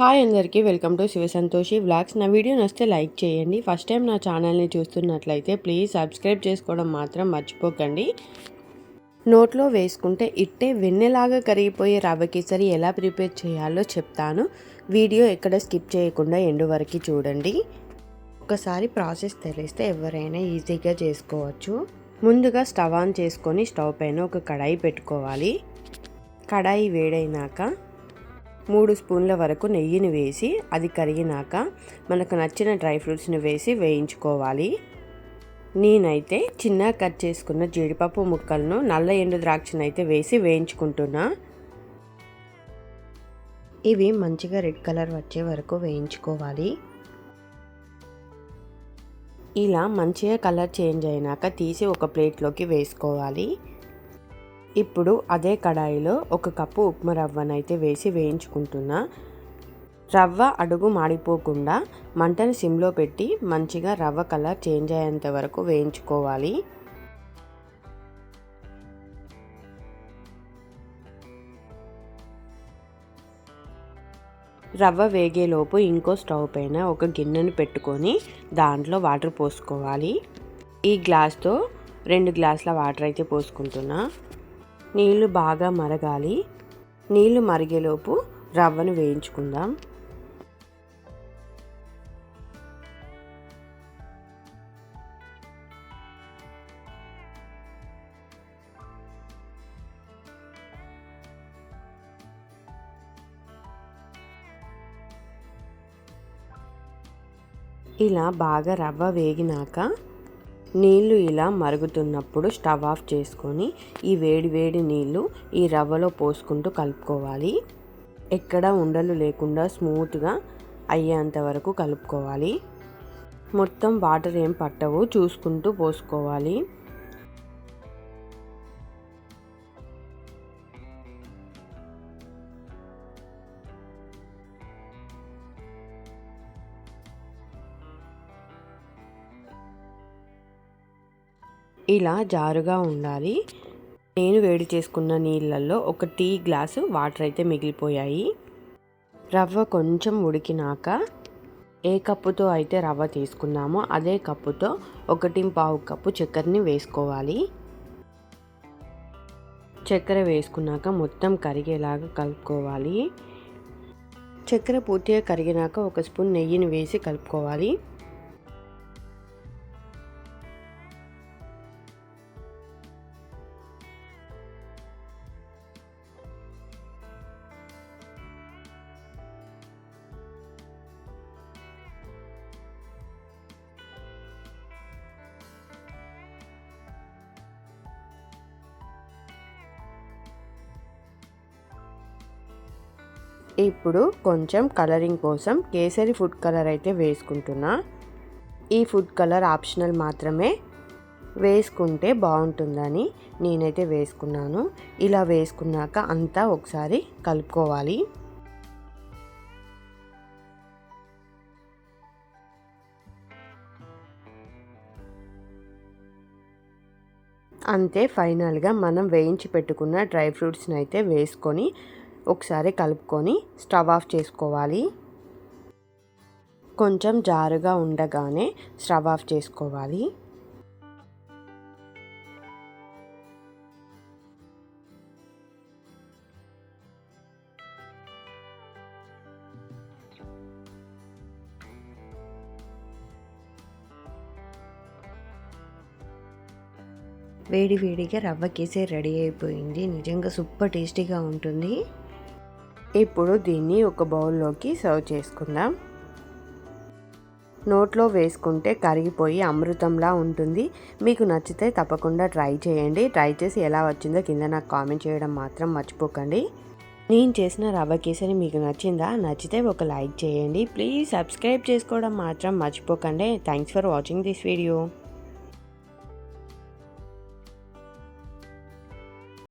Hi అందరికీ welcome to Shiva Santoshi vlogs నా video నచ్చితే లైక్ చేయండి. ఫస్ట్ టైం నా ఛానల్ని చూస్తున్నట్లయితే ప్లీజ్ సబ్స్క్రైబ్ చేసుకోవడం మాత్రం మర్చిపోకండి. నోట్లో వేసుకుంటే ఇట్టే వెన్నెలాగా కరిగిపోయే రవ్వ కేసరి ఎలా ప్రిపేర్ చేయాలో చెప్తాను. వీడియో ఎక్కడ స్కిప్ చేయకుండా ఎండు వరకు చూడండి. ఒకసారి ప్రాసెస్ తెలిస్తే ఎవరైనా ఈజీగా చేసుకోవచ్చు. ముందుగా స్టవ్ ఆన్ చేసుకొని స్టవ్ పైన ఒక కడాయి పెట్టుకోవాలి. కడాయి వేడైనాక మూడు స్పూన్ల వరకు నెయ్యిని వేసి అది కరిగినాక మనకు నచ్చిన డ్రై ఫ్రూట్స్ని వేసి వేయించుకోవాలి. నేనైతే చిన్న కట్ చేసుకున్న జీడిపప్పు ముక్కలను నల్ల ఎండు ద్రాక్షను అయితే వేసి వేయించుకుంటున్నా. ఇవి మంచిగా రెడ్ కలర్ వచ్చే వరకు వేయించుకోవాలి. ఇలా మంచిగా కలర్ చేంజ్ అయినాక తీసి ఒక ప్లేట్లోకి వేసుకోవాలి. ఇప్పుడు అదే కడాయిలో ఒక కప్పు ఉప్మా రవ్వనైతే వేసి వేయించుకుంటున్నా. రవ్వ అడుగు మాడిపోకుండా మంటను సిమ్లో పెట్టి మంచిగా రవ్వ కలర్ చేంజ్ అయ్యేంత వరకు వేయించుకోవాలి. రవ్వ వేగేలోపు ఇంకో స్టవ్ పైన ఒక గిన్నెను పెట్టుకొని దాంట్లో వాటర్ పోసుకోవాలి. ఈ గ్లాస్తో రెండు గ్లాసుల వాటర్ అయితే పోసుకుంటున్నా. నీళ్ళు బాగా మరగాలి. నీళ్ళు మరిగేలోపు రవ్వను వేయించుకుందాం. ఇలా బాగా రవ్వ వేగినాక నీళ్ళు ఇలా మరుగుతున్నప్పుడు స్టవ్ ఆఫ్ చేసుకొని ఈ వేడి వేడి నీళ్ళు ఈ రవ్వలో పోసుకుంటూ కలుపుకోవాలి. ఎక్కడ ఉండలు లేకుండా స్మూత్గా అయ్యేంత వరకు కలుపుకోవాలి. మొత్తం వాటర్ ఏం పట్టవు చూసుకుంటూ పోసుకోవాలి. ఇలా జారుగా ఉండాలి. నేను వేడి చేసుకున్న నీళ్ళల్లో ఒక టీ గ్లాసు వాటర్ అయితే మిగిలిపోయాయి. రవ్వ కొంచెం ఉడికినాక ఏ కప్పుతో అయితే రవ్వ తీసుకున్నామో అదే కప్పుతో ఒకటి పావు కప్పు చక్కెరని వేసుకోవాలి. చక్కెర వేసుకున్నాక మొత్తం కరిగేలాగా కలుపుకోవాలి. చక్కెర పూర్తిగా కరిగినాక ఒక స్పూన్ నెయ్యిని వేసి కలుపుకోవాలి. ఇప్పుడు కొంచెం కలరింగ్ కోసం కేసరి ఫుడ్ కలర్ అయితే వేసుకుంటున్నా. ఈ ఫుడ్ కలర్ ఆప్షనల్ మాత్రమే వేసుకుంటే బాగుంటుందని నేనైతే వేసుకున్నాను. ఇలా వేసుకున్నాక అంతా ఒకసారి కలుపుకోవాలి. అంతే ఫైనల్గా మనం వేయించి పెట్టుకున్న డ్రై ఫ్రూట్స్ని అయితే వేసుకొని ఒకసారి కలుపుకొని స్టవ్ ఆఫ్ చేసుకోవాలి. కొంచెం జారుగా ఉండగానే స్టవ్ ఆఫ్ చేసుకోవాలి. వేడి వేడిగా రవ్వ కేసే రెడీ అయిపోయింది. నిజంగా సూపర్ టేస్టీగా ఉంటుంది. ఇప్పుడు దీన్ని ఒక బౌల్లోకి సర్వ్ చేసుకుందాం. నోట్లో వేసుకుంటే కరిగిపోయి అమృతంలా ఉంటుంది. మీకు నచ్చితే తప్పకుండా ట్రై చేయండి. ట్రై చేసి ఎలా వచ్చిందో కింద నాకు కామెంట్ చేయడం మాత్రం మర్చిపోకండి. నేను చేసిన రవ్వ కేసరి మీకు నచ్చిందా? నచ్చితే ఒక లైక్ చేయండి. ప్లీజ్ సబ్స్క్రైబ్ చేసుకోవడం మాత్రం మర్చిపోకండి. Thanks for watching this video.